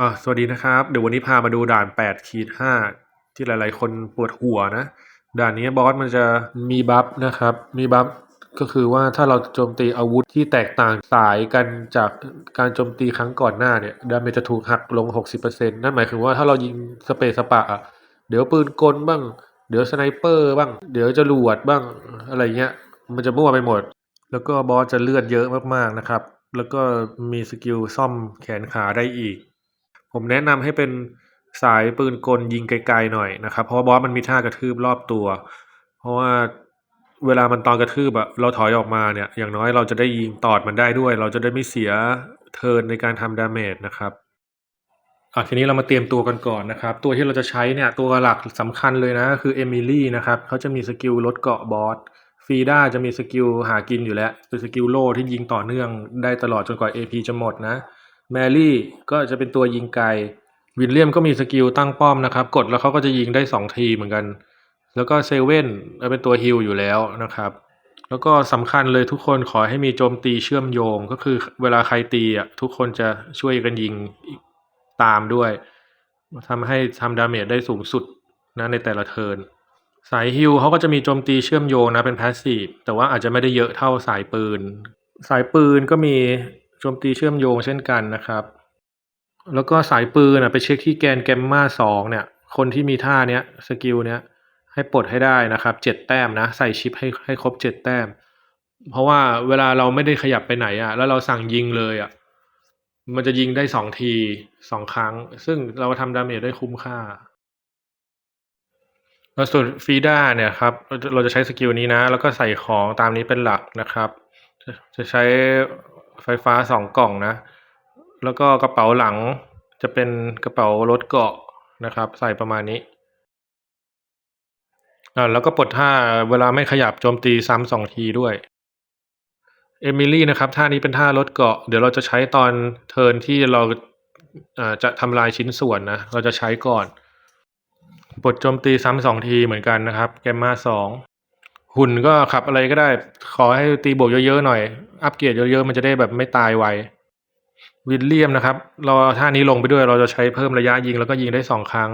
อ่าสวัสดีนะครับ เดี๋ยววันนี้พามาดูด่าน8ขีด5ที่หลาย ๆ คนปวดหัวนะ ด่านนี้บอสมันจะมีบัฟนะครับ มีบัฟก็คือว่าถ้าเราโจมตีอาวุธที่แตกต่างสายกันจากการโจมตีครั้งก่อนหน้าเนี่ยดาเมจจะถูกหักลง 60%นั่นหมายถึงว่าถ้าเรายิงสเปซสปะอะเดี๋ยวปืนกลบ้าง เดี๋ยวสไนเปอร์บ้าง เดี๋ยวจะรวดบ้างอะไรเงี้ย มันจะมั่วไปหมด แล้วก็บอสจะเลือดเยอะมาก ๆ นะครับ แล้วก็มีสกิลซ่อมแขนขาได้อีก ผมแนะนำให้เป็นสายปืนกลยิงไกลๆหน่อยนะครับ เพราะว่าบอสมันมีท่ากระทืบรอบตัว เพราะว่าเวลามันตอนกระทืบอะเราถอยออกมาเนี่ย อย่างน้อยเราจะได้ยิงตอดมันได้ด้วย เราจะได้ไม่เสียเทิร์นในการทำดาเมจนะครับอะทีนี้เรามาเตรียมตัวกันก่อนนะครับ ตัวที่เราจะใช้เนี่ยตัวหลักสำคัญเลยนะคือเอมิลี่นะครับเขาจะมีสกิลลดเกาะบอสฟีด้าจะมีสกิลหากินอยู่แล้วเป็นสกิลโล่ที่ยิงต่อเนื่องได้ตลอดจนกว่า AP จะหมดนะ แมรี่ก็จะเป็นตัวยิงไกล วิลเลียมก็มีสกิลตั้งป้อมนะครับ กดแล้วเขาก็จะยิงได้สองทีเหมือนกัน แล้วก็เซเว่นเป็นตัวฮิลอยู่แล้วนะครับ แล้วก็สำคัญเลยทุกคนขอให้มีโจมตีเชื่อมโยง ก็คือเวลาใครตีอะทุกคนจะช่วยกันยิงตามด้วยทำให้ทำดาเมจได้สูงสุดนะในแต่ละเทิร์นสายฮิลเขาก็จะมีโจมตีเชื่อมโยงนะเป็นพาสซีฟแต่ว่าอาจจะไม่ได้เยอะเท่าสายปืน สายปืนก็มี จมตีเชื่อมโยงเช่นกันนะครับ แล้วก็สายปืนไปเช็คที่แกนแกมมาสองเนี่ย คนที่มีท่าเนี้ยสกิลเนี้ยให้ปลดให้ได้นะครับเจ็ดแต้มนะใส่ชิปให้ให้ครบเจ็ดแต้ม เพราะว่าเวลาเราไม่ได้ขยับไปไหนอะ แล้วเราสั่งยิงเลยอะมันจะยิงได้สองทีสองครั้ง ซึ่งเราทำดาเมจได้คุ้มค่าแล้วส่วนฟีด้าเนี่ยครับเราจะใช้สกิลนี้นะ แล้วก็ใส่ของตามนี้เป็นหลักนะครับ จะใช้ ไฟฟ้าสองกล่องนะ แล้วก็กระเป๋าหลังจะเป็นกระเป๋ารถเกาะนะครับ ใส่ประมาณนี้อ่าแล้วก็ปลดท่าเวลาไม่ขยับโจมตีซ้ำสองทีด้วยเอมิลี่นะครับท่านี้เป็นท่ารถเกาะ เดี๋ยวเราจะใช้ตอนเทินที่เราจะทำลายชิ้นส่วนนะ เราจะใช้ก่อนบทโจมตีซ้ำสองทีเหมือนกันนะครับแกมมาสอง หุ่นก็ขับอะไรก็ได้ ขอให้ตีบวกเยอะๆหน่อย อัปเกรดเยอะๆ มันจะได้แบบไม่ตายไววิลเลียมนะครับ เราเอาท่านี้ลงไปด้วยเราจะใช้เพิ่มระยะยิงแล้วก็ยิงได้สองครั้ง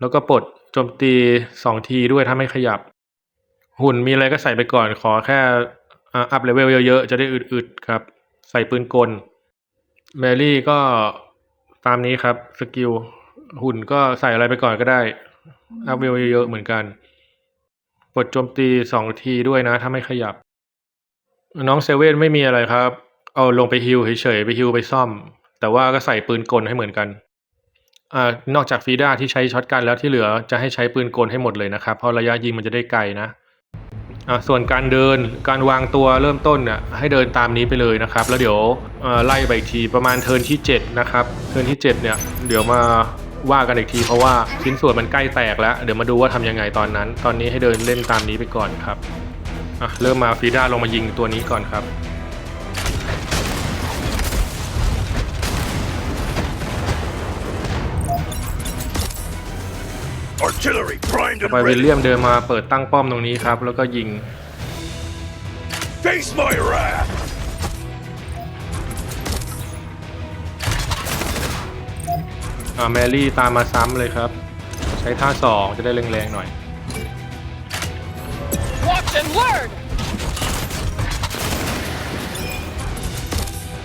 แล้วก็ปลดโจมตีสองทีด้วยถ้าไม่ขยับ หุ่นมีอะไรก็ใส่ไปก่อน ขอแค่อัพเลเวลเยอะๆ จะได้อึดๆครับ ใส่ปืนกล แมรี่ก็ตามนี้ครับสกิลหุ่นก็ใส่อะไรไปก่อนก็ได้ อัพเวลเยอะๆเหมือนกัน ปลดโจมตีสองทีด้วยนะ ถ้าไม่ขยับ น้องเซเว่นไม่มีอะไรครับ เอาลงไปฮิลเฉยๆไปฮิลไปซ่อม แต่ว่าก็ใส่ปืนกลให้เหมือนกันอ่านอกจากฟีด้าที่ใช้ช็อตกันแล้วที่เหลือจะให้ใช้ปืนกลให้หมดเลยนะครับ เพราะระยะยิงมันจะได้ไกลนะอ่าส่วนการเดินการวางตัวเริ่มต้นน่ะให้เดินตามนี้ไปเลยนะครับ แล้วเดี๋ยวไล่ไปอีกทีประมาณเทิร์นที่ 7 นะครับ เทิร์นที่ 7 เนี่ย เดี๋ยวมา ว่ากันอีกทีเพราะว่าชิ้นส่วนมันใกล้แตกแล้ว เดี๋ยวมาดูว่าทำยังไงตอนนั้น ตอนนี้ให้เดินเล่นตามนี้ไปก่อนครับอะเริ่มมาฟีด้าลงมายิงตัวนี้ก่อนครับ Artillery primed ต่อ and ไปวิล ready. เลียมเดินมาเปิดตั้งป้อมตรงนี้ครับ แล้วก็ยิง อ่าแมรี่ตามมาซ้ำเลยครับ ใช้ท่าสองจะได้แรงๆหน่อย Watch and learn!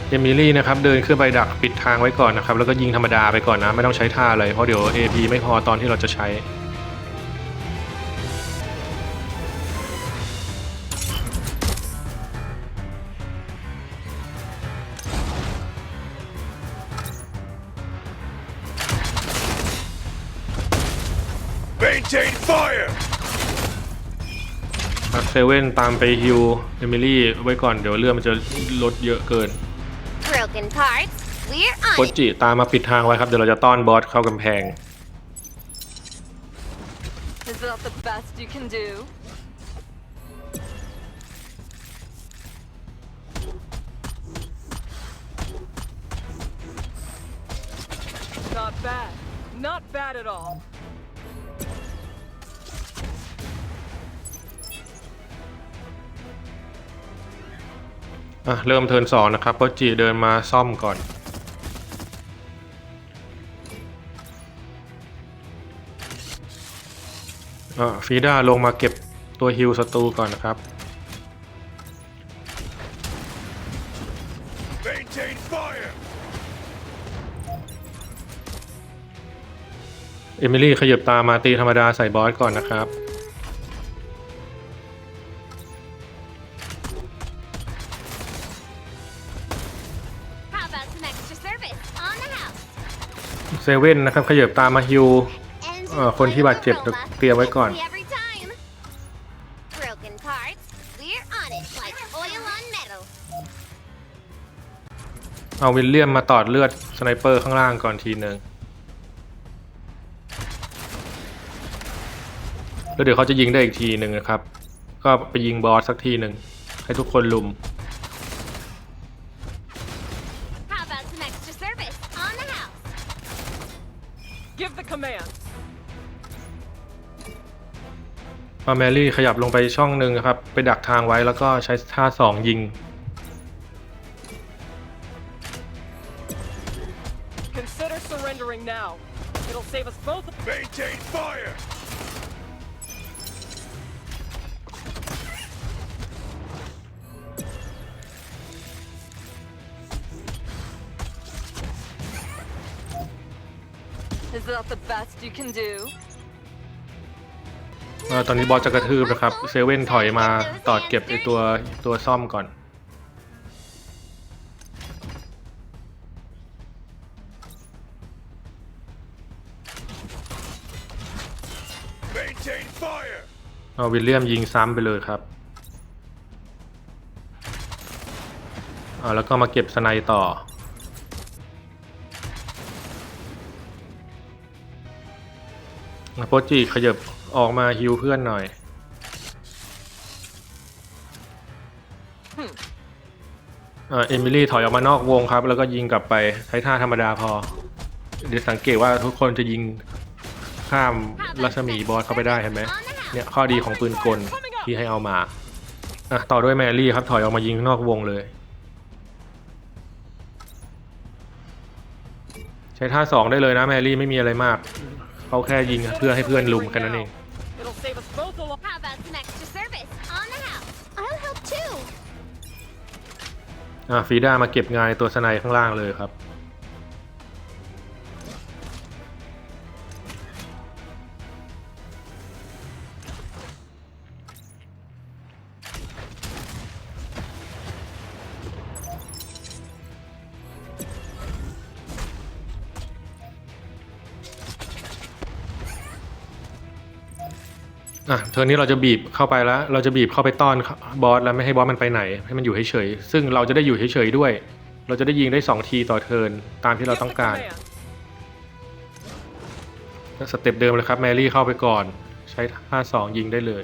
เอมิลี่นะครับเดินขึ้นไปดักปิดทางไว้ก่อนนะครับ แล้วก็ยิงธรรมดาไปก่อนนะ ไม่ต้องใช้ท่าเลยเพราะเดี๋ยว AP ไม่พอตอนที่เราจะใช้ เซเว่นตามไปฮิวเอมิลี่ไว้ก่อนเดี๋ยวเรือมันจะลดเยอะเกิน Broken parts, we're โค on it. จิ ตามมาปิดทางไว้ครับ เดี๋ยวเราจะต้อนบอสเข้ากำแพง Is that the best you can do? อะเริ่มเทินสองนะครับเพราะจีเดินมาซ่อมก่อน อะฟีด้าลงมาเก็บตัวฮิลศัตรูก่อนนะครับ เอมิลี่ขยับตามมาตีธรรมดาใส่บอสก่อนนะครับ เซเว่นนะครับขยับตามมาฮิล And เอ่อคนที่บาดเจ็บ Roma. เตรียมไว้ก่อน Every time. Broken parts, we're on it like oil on metal. เอาวิลเลียมมาตอดเลือดสไนเปอร์ข้างล่างก่อนทีหนึ่งแล้วเดี๋ยวเขาจะยิงได้อีกทีหนึ่งนะครับ ก็ไปยิงบอสสักทีหนึ่งให้ทุกคนลุม พอแมรี่ขยับลงไปช่องหนึ่งนะครับ ไปดักทางไว้แล้วก็ใช้ท่าสองยิง Consider surrendering now. It'll save us both. Maintain fire! อตอนนี้บอสจะกระทืบนะครับ เซเว่นถอยมาตอดเก็บไอตัวตัวซ่อมก่อน เอาวิลเลียมยิงซ้ำไปเลยครับอ่าแล้วก็มาเก็บสไนต่อโปจิขยับ ออกมาฮิวเพื่อนหน่อยเอ่อเอมิลี่ถอยออกมานอกวงครับ แล้วก็ยิงกลับไปใช้ท่าธรรมดาพอ เดี๋ยวสังเกตว่าทุกคนจะยิงข้ามรัศมีบอสเข้าไปได้เห็นไหมเนี่ยข้อดีของปืนกลที่ให้เอามาอะต่อด้วยแมรี่ครับถอยออกมายิงนอกวงเลย ใช้ท่าสองได้เลยนะแมรี่ไม่มีอะไรมากเขาแค่ยิงเพื่อให้เพื่อนลุมแค่นั้นเอง อ่าฟีด้ามาเก็บงานตัวสไนข้างล่างเลยครับ อะเทอร์นี้เราจะบีบเข้าไปแล้ว เราจะบีบเข้าไปต้อนบอสแล้วไม่ให้บอสมันไปไหน ให้มันอยู่เฉยๆซึ่งเราจะได้อยู่เฉยๆด้วย เราจะได้ยิงได้ 2 ทีต่อเทิร์นตามที่เราต้องการสเต็ปเดิมเลยครับแมรี่เข้าไปก่อน ใช้ท่าสองยิงได้เลย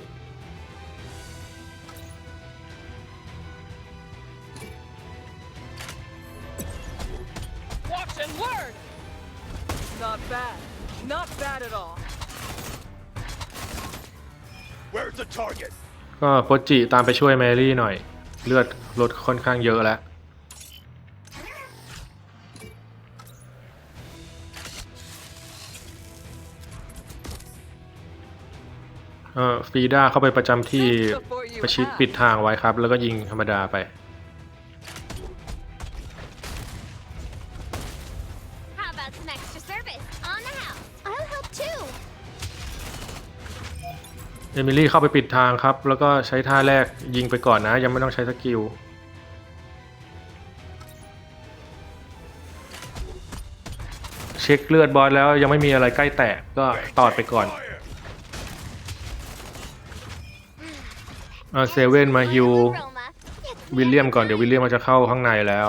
ก็โปจิตามไปช่วยแมรี่หน่อย เลือดลดค่อนข้างเยอะแล้ว เออฟีด้าเข้าไปประจำที่ประชิดปิดทางไว้ครับ แล้วก็ยิงธรรมดาไป อมิลี่เข้าไปปิดทางครับ แล้วก็ใช้ท่าแรกยิงไปก่อนนะ ยังไม่ต้องใช้สกิลเช็คเลือดบอสแล้วยังไม่มีอะไรใกล้แตกก็ตอดไปก่อน Fire! อ่าเซเว่นมาฮิววิลเลียมก่อนเดี๋ยววิลเลียมมันจะเข้าข้างในแล้ว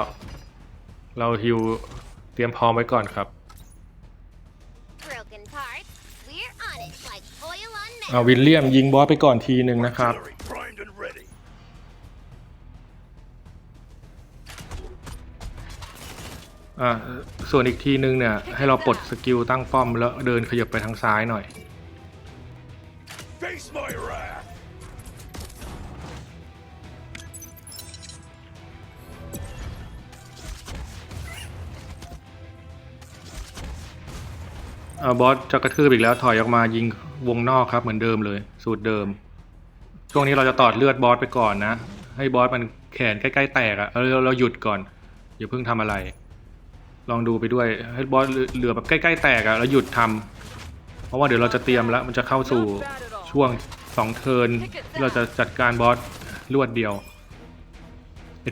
เราฮิวเตรียมพร้อมไว้ก่อนครับ oil on metal. อ่าวิลเลียมยิงบอสไปก่อนทีหนึ่งนะครับ Artillery primed and ready. อ่า ส่วนอีกทีนึงเนี่ย ให้เราปลดสกิลตั้งป้อมแล้วเดินขยับไปทางซ้ายหน่อย Face my wrath! อ่าบอสจะกระทืบอีกแล้วถอยออกมายิง วงนอกครับเหมือนเดิมเลย สูตรเดิม ช่วงนี้เราจะตอดเลือดบอสไปก่อนนะ ให้บอสมันแขนใกล้ๆแตกอะเราเราหยุดก่อนอย่าเพิ่งทำอะไร ลองดูไปด้วยให้บอสเหลือแบบใกล้ๆแตกอะแล้วหยุดทำเพราะว่าเดี๋ยวเราจะเตรียมแล้วมันจะเข้าสู่ช่วงสองเทิร์นที่เราจะจัดการบอสรวดเดียว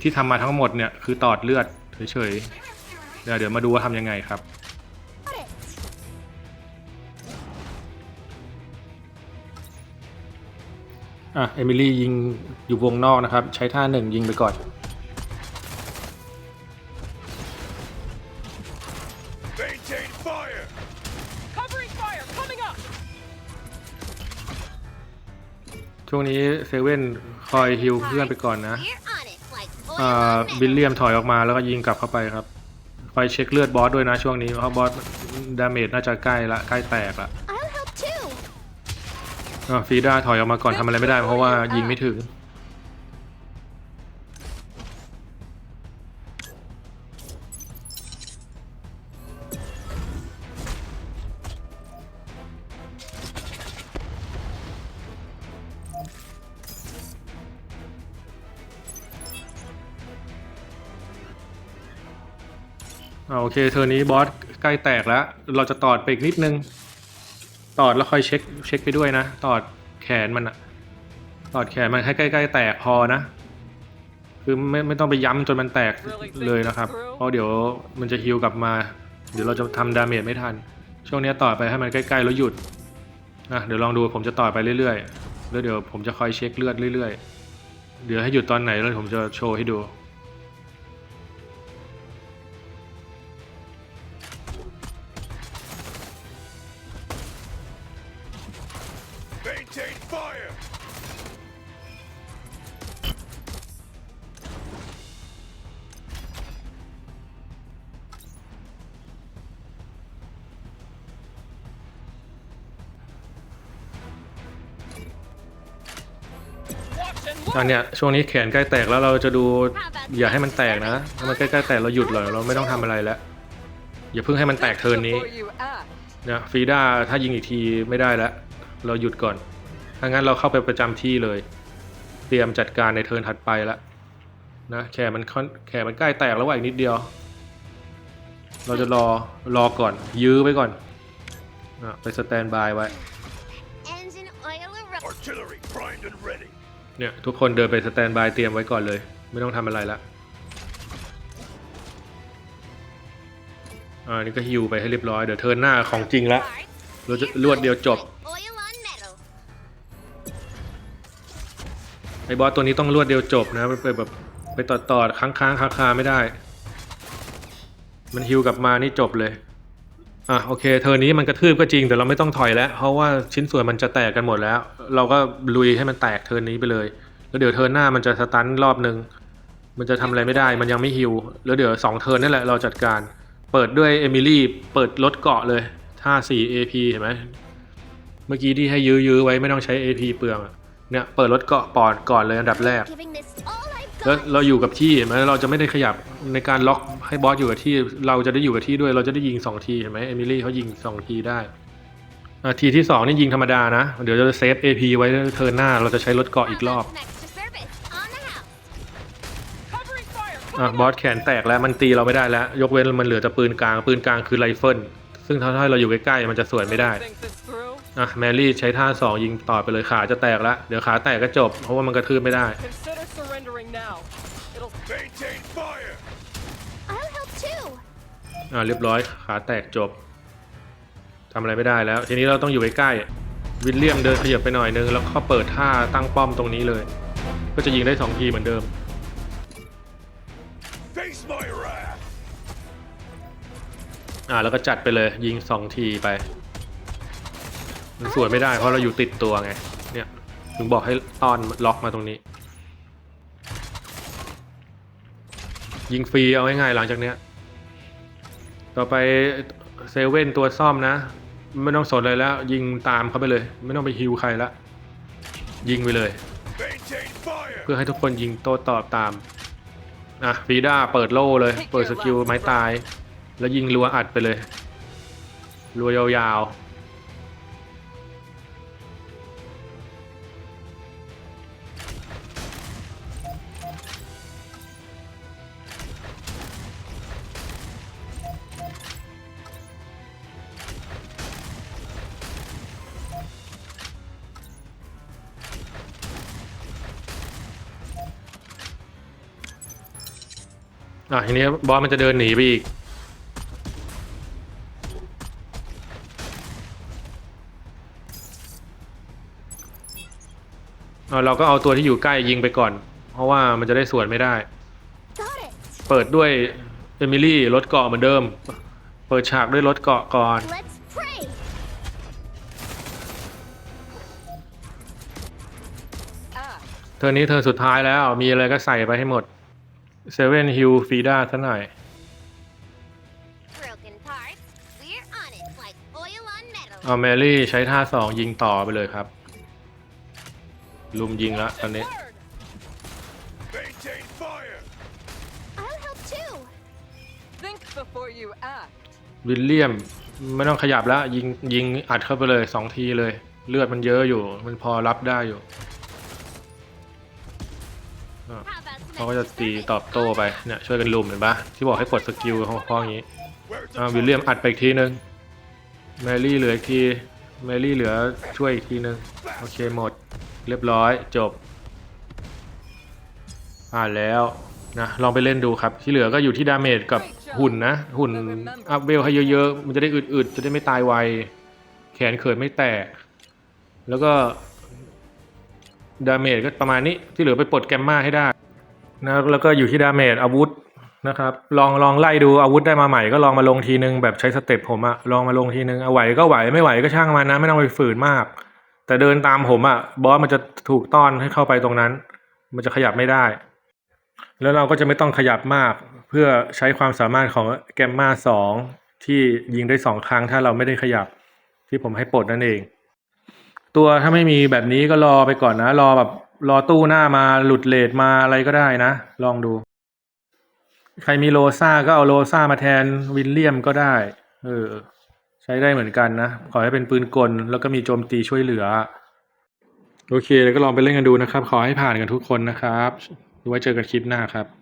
ที่ทำมาทั้งหมดเนี่ยคือตอดเลือดเฉยๆเดี๋ยวเดี๋ยวมาดูว่าทำยังไงครับ อะเอมิลี่ยิงอยู่วงนอกนะครับ ใช้ท่าหนึ่งยิงไปก่อน Maintain fire! Covering fire coming up. ช่วงนี้เซเว่นคอยฮิลเพื่อนไปก่อนนะ We're on it like อ่า oil บิล on เลีย metal. มถอยออกมาแล้วก็ยิงกลับเข้าไปครับ คอยเช็คเลือดบอสด้วยนะช่วงนี้เพราะบอสดาเมจน่าจะใกล้ละใกล้แตกละ I'll help too. อ่าฟีด้าถอยออกมาก่อนทำอะไรไม่ได้เพราะว่ายิงไม่ถึง อ่าโอเคเทอร์นนี้บอสใกล้แตกแล้ว เราจะตอดไปอีกนิดนึง ตอดแล้วค่อยเช็คเช็คไปด้วยนะ ตอดแขนมันอะตอดแขนมันให้ใกล้ๆแตกพอนะ คือไม่ไม่ต้องไปย้ำจนมันแตกเลยนะครับ เพราะเดี๋ยวมันจะฮิวกลับมา เดี๋ยวเราจะทำดาเมจไม่ทัน ช่วงนี้ต่อไปให้มันใกล้ๆแล้วหยุดนะเดี๋ยวลองดูผมจะต่อไปเรื่อยๆ แล้วเดี๋ยวผมจะคอยเช็คเลือดเรื่อยๆ เดี๋ยวให้หยุดตอนไหนแล้วผมจะโชว์ให้ดู อันเนี้ยช่วงนี้แขนใกล้แตกแล้วเราจะดูอย่าให้มันแตกนะ ถ้ามันใกล้ๆแตกเราหยุดเลยเราไม่ต้องทำอะไรแล้ว อย่าเพิ่งให้มันแตกเทิร์นนี้เนี่ยฟีด้าถ้ายิงอีกทีไม่ได้แล้วเราหยุดก่อน ถ้างั้นเราเข้าไปประจำที่เลย เตรียมจัดการในเทิร์นถัดไปแล้วนะแขนมันแขนมันใกล้แตกแล้วว่าอีกนิดเดียว เราจะรอรอก่อน ยื้อไว้ก่อนอะไปสแตนบายไว้ เนี่ย ทุกคนเดินไปสแตนบายเตรียมไว้ก่อนเลย ไม่ต้องทำอะไรละอ่านี่ก็ฮิวไปให้เรียบร้อย เดี๋ยวเทิร์นหน้าของจริงละเราจะรวดเดียวจบ ไอ้บอสตัวนี้ต้องรวดเดียวจบนะไปไปแบบไปต่อต่อค้างค้างคาคาไม่ได้ มันฮิวกลับมานี่จบเลย อะโอเคเทอร์นี้มันกระทืบก็จริงแต่เราไม่ต้องถอยแล้ว เพราะว่าชิ้นส่วนมันจะแตกกันหมดแล้ว เราก็ลุยให้มันแตกเทอร์นี้ไปเลย แล้วเดี๋ยวเทอร์หน้ามันจะสตันรอบนึง มันจะทำอะไรไม่ได้ มันยังไม่ฮิวแล้วเดี๋ยวสองเทิร์นนั่นแหละเราจัดการ เปิดด้วยเอมิลี่เปิดลดเกาะเลยท่า4 AP เห็นไหมเมื่อกี้ที่ให้ยื้อๆไว้ไม่ต้องใช้ AP เปลืองเนี่ยเปิดลดเกาะปอดก่อนเลยอันดับแรก แล้วเราอยู่กับที่เห็นไหมเราจะไม่ได้ขยับในการล็อกให้บอสอยู่กับที่ เราจะได้อยู่กับที่ด้วย เราจะได้ยิงสองทีเห็นไหมเอมิลี่เขายิงสองทีได้ทีที่สองนี่ยิงธรรมดานะ เดี๋ยวเราจะเซฟ AP ไว้เทิร์นหน้า เราจะใช้รถเกาะอีกรอบอบอสแขนแตกแล้วมันตีเราไม่ได้แล้ว ยกเว้นมันเหลือแต่ปืนกลาง ปืนกลางคือไรเฟิลซึ่งถ้าถ้เราอยู่ใกล้ๆมันจะสวนไม่ได้ อะแมรี่ใช้ท่าสองยิงต่อไปเลยขาจะแตกแล้วเดี๋ยวขาแตกก็จบ เพราะว่ามันกระทืบไม่ได้ Consider surrendering now. It'll Maintain fire! I'll help too. อ่าเรียบร้อยขาแตกจบทำอะไรไม่ได้แล้ว ทีนี้เราต้องอยู่ใกล้ๆวิลเลียมเดินขยับไปหน่อยนึง แล้วก็เปิดท่าตั้งป้อมตรงนี้เลย ก็จะยิงได้สองทีเหมือนเดิม Face my wrath! อ่าแล้วก็จัดไปเลยยิงสองทีไป มันสวนไม่ได้เพราะเราอยู่ติดตัวไง เนี่ยถึงบอกให้ต้อนล็อกมาตรงนี้ ยิงฟรีเอาง่ายๆหลังจากเนี้ย ต่อไปเซเว่นตัวซ่อมนะ ไม่ต้องสนเลยแล้ว ยิงตามเขาไปเลย ไม่ต้องไปฮิวใครละ ยิงไปเลย Maintain fire! เพื่อให้ทุกคนยิงโต้ตอบตามอะฟีด้าเปิดโล่เลย เปิดสกิลไม้ตาย แล้วยิงรัวอัดไปเลยรัวยาวะทีนี้บอสมันจะเดินหนีไปอีก เราก็เอาตัวที่อยู่ใกล้ยิงไปก่อน เพราะว่ามันจะได้สวนไม่ได้ เปิดด้วยเอมิลี่รถเกาะเหมือนเดิม เปิดฉากด้วยรถเกาะก่อนเทอร์นนี้เทอร์นสุดท้ายแล้วมีอะไรก็ใส่ไปให้หมด เซเว่นฮิลฟีด้าซะหน่อย Broken parts. We're on it like oil on metal. เอาแมรี่ใช้ท่าสองยิงต่อไปเลยครับ ลุมยิงแล้วตอนนี้ Word. Maintain fire. I'll help too. Think before you act. วิลเลียมไม่ต้องขยับแล้ว ยิงยิงอัดเข้าไปเลยสองทีเลย เลือดมันเยอะอยู่ มันพอรับได้อยู่ How about เขาก็จะตีตอบโต้ไปเนี่ยช่วยกันลุมเห็นปะที่บอกให้กดสกิลขาเพราะอย่างนี้อ่าวิลเลียมอัดไปอีกทีนึงแมรี่เหลืออีกทีแมรี่เหลือช่วยอีกทีนึงโอเคหมดเรียบร้อยจบอ่านแล้วนะลองไปเล่นดูครับ ที่เหลือก็อยู่ที่ดาเมจกับหุ่นนะ หุ่นอัพเวลให้เยอะๆ มันจะได้อึดๆ จะได้ไม่ตายไว แขนเขินไม่แตก แล้วก็ ดาเมจก็ประมาณนี้ที่เหลือไปปลดแกมมาให้ได้ นะแล้วก็อยู่ที่ดาเมจอาวุธนะครับ ลองลองไล่ดูอาวุธได้มาใหม่ก็ลองมาลงทีนึงแบบใช้สเต็ปผมอะลองมาลงทีนึงเอาไหวก็ไหวไม่ไหวก็ช่างมันนะ ไม่ต้องไปฝืนมาก แต่เดินตามผมอะบอสมันจะถูกต้อนให้เข้าไปตรงนั้น มันจะขยับไม่ได้ แล้วเราก็จะไม่ต้องขยับมาก เพื่อใช้ความสามารถของแกมมาสองที่ยิงได้สองครั้งถ้าเราไม่ได้ขยับที่ผมให้ปลดนั่นเอง ตัวถ้าไม่มีแบบนี้ก็รอไปก่อนนะ รอแบบ รอตู้หน้ามาหลุดเลทมาอะไรก็ได้นะ ลองดู ใครมีโลซ่าก็เอาโลซ่ามาแทนวินเลียมก็ได้ เออ ใช้ได้เหมือนกันนะ ขอให้เป็นปืนกล แล้วก็มีโจมตีช่วยเหลือ โอเค แล้วก็ลองไปเล่นกันดูนะครับ ขอให้ผ่านกันทุกคนนะครับไว้เจอกันคลิปหน้าครับ